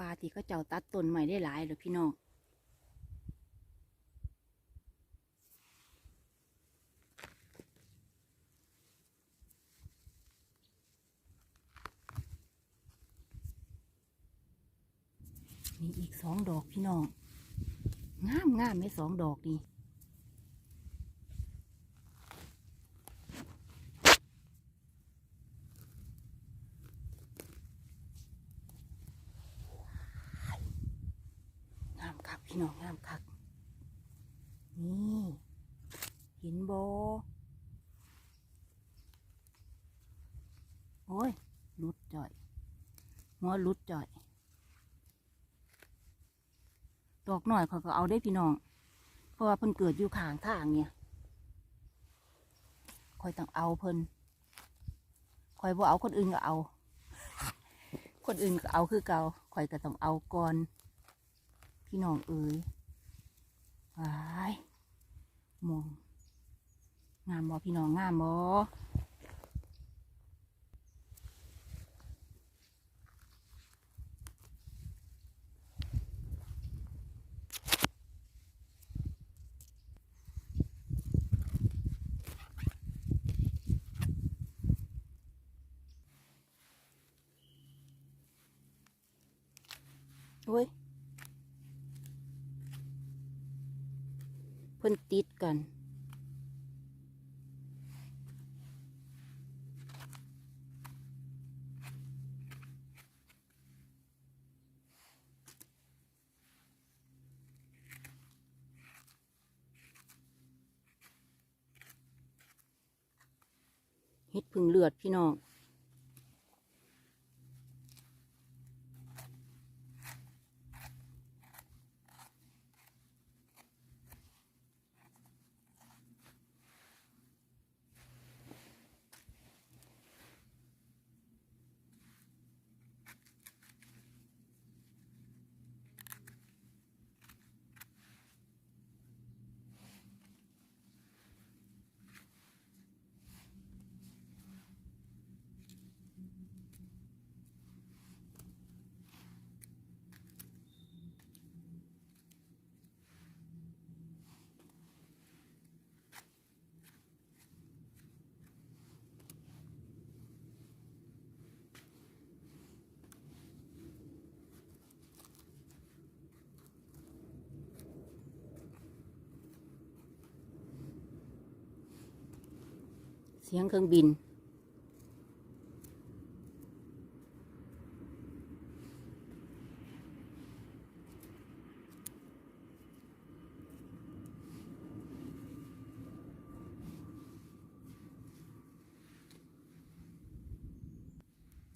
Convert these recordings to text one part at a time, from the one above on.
ป่าที่เขาเจ้าตัดต้นใหม่ได้หลายเลยพี่น้องนี่อีกสองดอกพี่น้อง งามงามไม่สองดอกนี่งามคักพี่ น้องงามคัก นี่เห็นโบโอ้ยลุดจ่อยหัวลุดจ่อยดอกหน่อยเขาก็เอาได้พี่น้อง เพราะว่าเพิ่นเกิดอยู่ข้างทางเนี่ยคอยต้องเอาเพิ่นคอยบ่เอาคนอื่นก็เอา คนอื่นก็เอาคือเก่าคอยก็ต้องเอาก่อน พี่น้องเอ๋ยว้ายมองงามบ่พี่น้องงามบ่โอ้ย เพิ่นติดกัน เฮ็ดพึ่งเลือดพี่น้อง สียงเครื่องบิน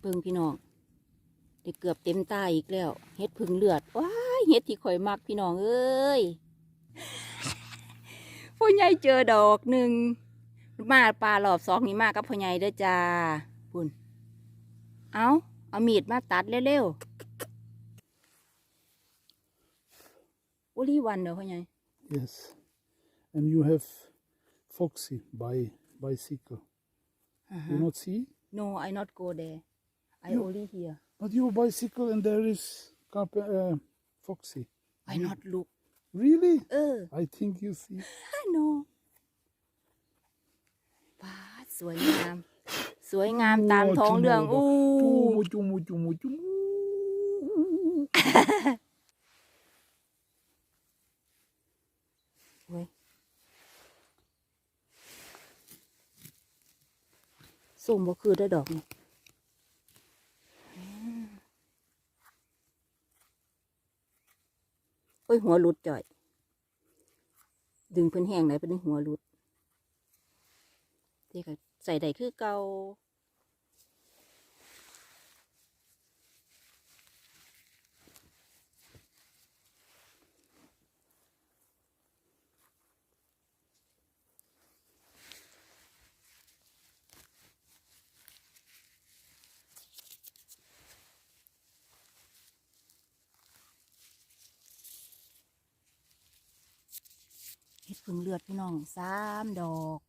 เบิ่งพี่น้องได้เกือบเต็มตาอีกแล้ว เฮ็ดพึ่งเลือด ว้ายเฮ็ดที่ข่อยมักพี่น้องเอ้ยพ่อใหญ่เจอดอกหนึ่ง มาปลารอบสองนี่มากับพ่อใหญ่เด้อจ้าปุ่นเอาเอามีดมาตัดเร็วๆโอลีวันเด้อพ่อใหญ่ Yes. And you have Foxy by bicycle. You not see? no I not go there I You- only here But your bicycle and there is carpe- uh, Foxy. I not look Really? เออ I think you see. I know ป้าด สวยงาม สวยงามตามท้องเรื่องอู้ Chumu, chumu, chumu, chumu. เว้ยส่งบ่คือได้ดอกนี่อืมโอ้ยหัวหลุดจ่อย ดึงเพิ่นแห้งไหนเป็นหัวหลุด เด็กใส่ได้คือเกาเฮ็ดพึ่งเลือดพี่น้องสามดอก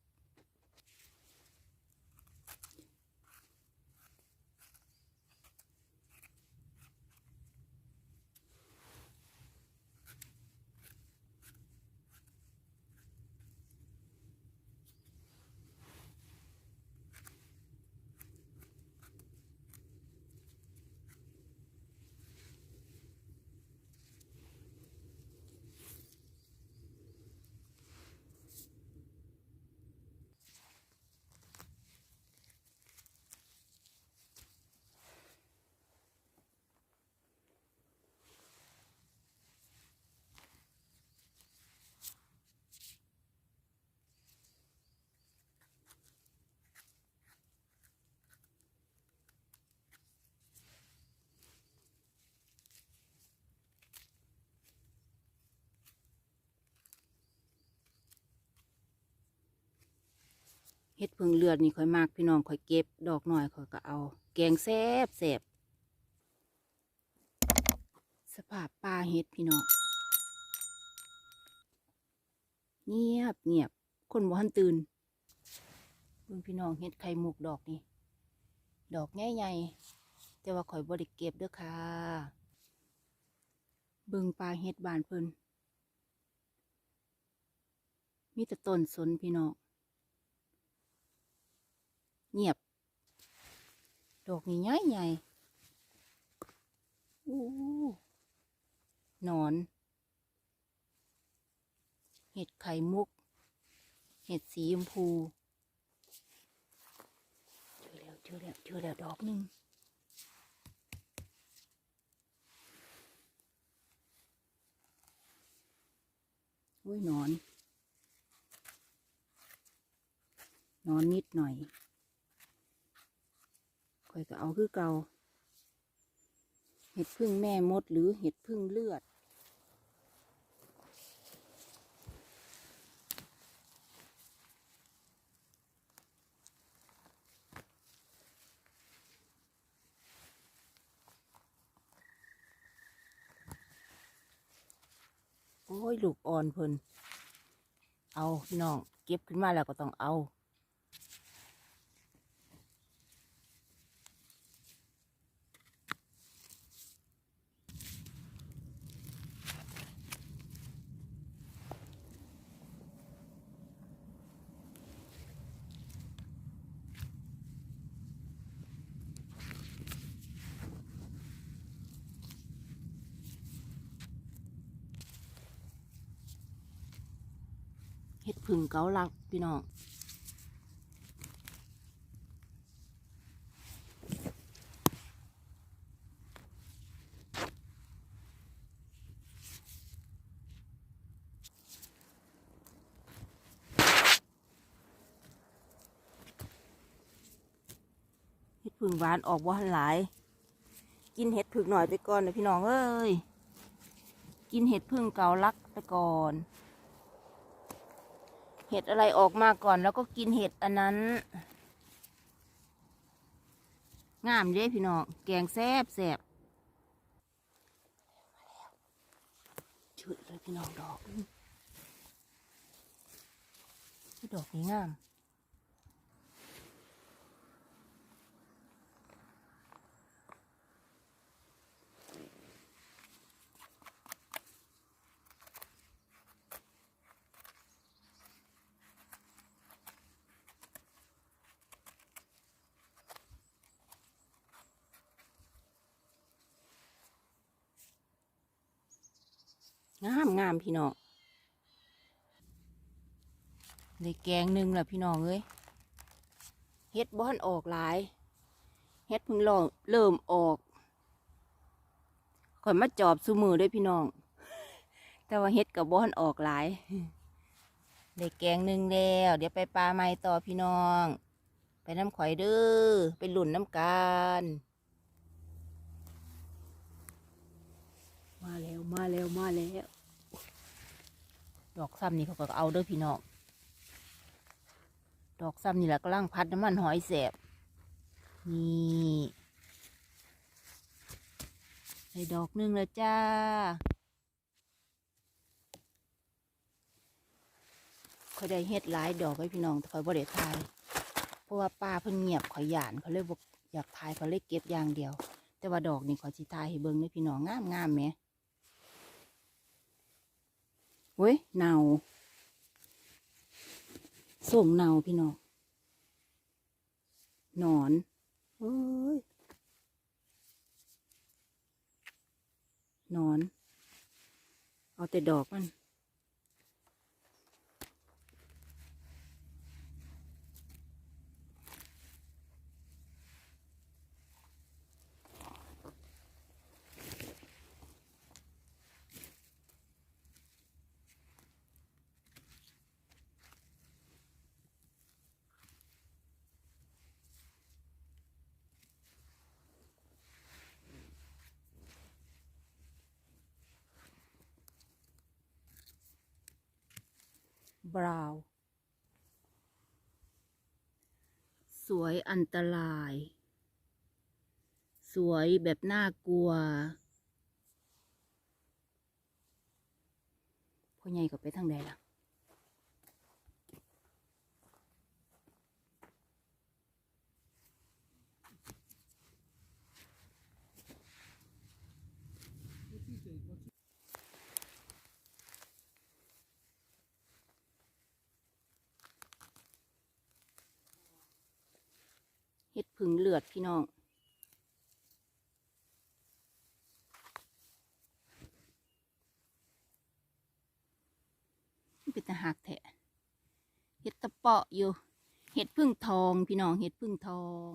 เฮ็ดพึ่งเลือดนี่ค่อยมากพี่น้องค่อยเก็บดอกหน่อยค่อยก็เอา แกงแซ่บแซ่บสภาพป่าเฮ็ดพี่น้องเงียบเงียบคนบ่ทันตื่นเบิ่งพี่น้องเฮ็ดไข่มุกดอกนี่ดอกใหญ่ๆแต่ว่าข่อยบ่ได้เก็บเด้อค่ะเบิ่งปลาเฮ็ดบานเพิ่นมีแต่ต้นสนพี่น้อง เงียบ ดอกนี่ใหญ่ใหญ่อู้หนอน เห็ดไข่มุก เห็ดสีชมพูเจอแล้วเจอแล้วเจอแล้วดอกหนึ่งโอ้ยหนอน นอนนิดหน่อย่อยก็เอาคือเกาเห็ดพึ่งแม่มดหรือเห็ดพึ่งเลือด โอ้ย ลูกอ่อนเพิ่นเอาพี่น้อง เก็บขึ้นมาแล้วก็ต้องเอา เห็ดผึ่งเกาลักพี่น้องเห็ดผึ่งหวานออกว่าหลาย กินเห็ดผึ่งหน่อยไปก่อนนะพี่น้องเอ้ย กินเห็ดผึ่งเกาลักไปก่อน ห็ดอะไรออกมาก่อน แล้วก็กินเห็ดอันนั้น งามเด้พี่น้องแกงแซ่บแซบชุดเลยพี่น้องดอกดอกนี้งาม งามงามพี่น้องในแกงหนึ่งแหละพี่น้องเอ้ยเฮ็ดบ้อนออกหลายเฮ็ดเพิ่งเริ่มเริ่มออกข่อยมาจอบซูมือด้วยพี่น้อง แต่ว่าเฮ็ดกับบ้อนออกหลายในแกงหนึ่งแล้ว เดี๋ยวไปปลาไม้ต่อพี่น้อง ไปน้ำข่อยเด้อไปหลุ่นน้ำกัน มาแล้วมาแล้วมาแล้วดอกซ้ำนี่เขาก็เอาเด้อพี่น้องดอกซ้ำนี่แหละก็ล่างพัดน้ำมันหอยแสบนี่ได้ดอกหนึงแล้วจ้าคอยได้เฮ็ดหลายดอกไว้พี่น้องแต่คอยบ่ได้ทาย เพราะว่าป้าเพิ่นเงียบขอยหยานเขาเลยบอกอยากทายเขาเลยเก็บอย่างเดียว แต่ว่าดอกนี่ขอยสิทายให้เบิ่งเลยพี่น้องงามงามๆแหม เว้ยเนาส่งเนาพี่น้องหนอนเอ้ยหนอน เอาแต่ดอกมัน บราวสวยอันตราย สวยแบบน่ากลัวพ่อใหญ่ก็ไปทางใดล่ะ เฮ็ดผึ่งเลือดพี่น้องมันเป็นตาหักแทะเห็ดตะเปาะอยู่ เห็ดพึ่งทองพี่น้อง เห็ดพึ่งทอง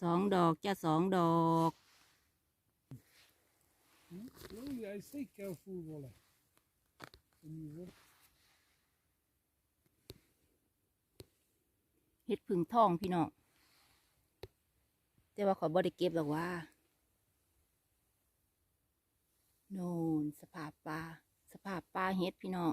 สองดอกจ้าสองดอก Slowly, I say careful, Walla. When you walk เห็ดผึ่งทองพี่น้องแต่ว่าขอยบ่ได้เก็บหรอกว่า โนนสภาพปลาสภาพปลาเห็ดพี่น้อง